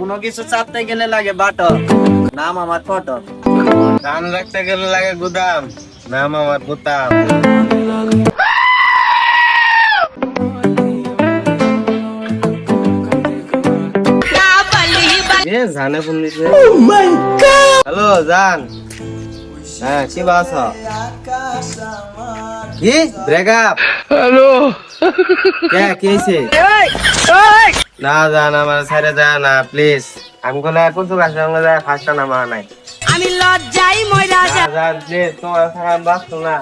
কোনো কিছু চাপতে গেলে লাগে বাটন নাম আমার ফটো। ধান রাখতে গেলে লাগে গুদাম। নাম আমার গুতাম এ জানে ফোন দিছে হ্যালো জান। হ্যাঁ কি বাস? কি? Breakup hello. কে কি হয়েছে না জান আমার ছেড়ে যায় না প্লিজ আমি কোলে কুচু গাছের সঙ্গে যায় ফার্স্টটা নামা নাই। আমি লজ্জাই না, জান প্লিজ তোমার ছাড়া আমি বাঁচতো না।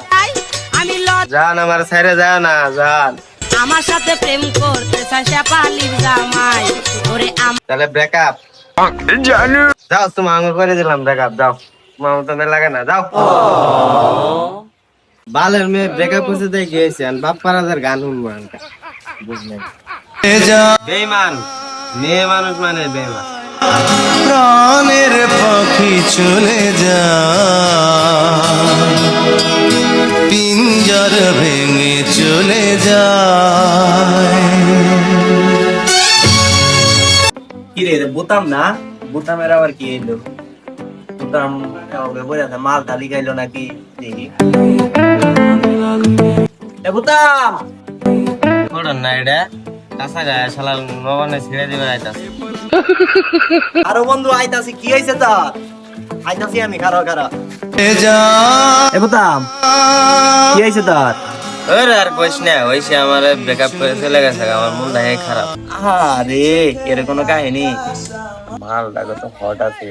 আমি লজ জান আমার ছেড়ে যায় না জান। আমার সাথে প্রেম করতে পালির জামাই। ওরে আমার তাহলে ব্রেকআপ যাও তোমার আঙুল করে দিলাম ব্রেকআপ যাও। তোমার মতো মেয়ে লাগে না যাও। বালের মেয়ে ব্রেকআপ করতে দিয়ে গিয়েছে আর গান শুনব বুঝলেন? বেইমান মেয়ে মানুষ মানে বেইমান প্রাণের পাখি চলে যা। পিঞ্জর ভেঙে চলে যায় কি রে বোতাম না? বোতামের আবার কি এলো বোতাম কাউকে বলে আছে মাল তালি গাইলো নাকি? দেখি। বোতাম! না এটা? কাঁচা গায়ে শালাল নবানে ছেড়ে দিবে আইতাছে। আরও বন্ধু আইতাছি কি হয়েছে তার আইতাছি আমি কারও কারও যা। এ বোতাম কি হয়েছে তার ওর আর কইস না হইছে আমার ব্রেকআপ করে চলে গেছে আমার মনটা এই খারাপ। আরে এর কোনো কাহিনী? মাল দেখো তো হট আছে।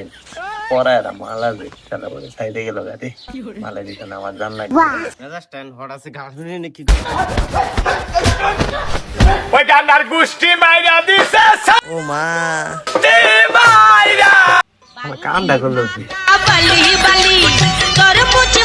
পরা এটা মাল আছে খেলা বলে সাইডে গেল গাড়ি মালা দিতে না আমার জান লাগে মেজাজ স্ট্যান্ড হট আছে গাছ নাকি ও মা। আমার কামটা করল বালি বালি তোর মুছে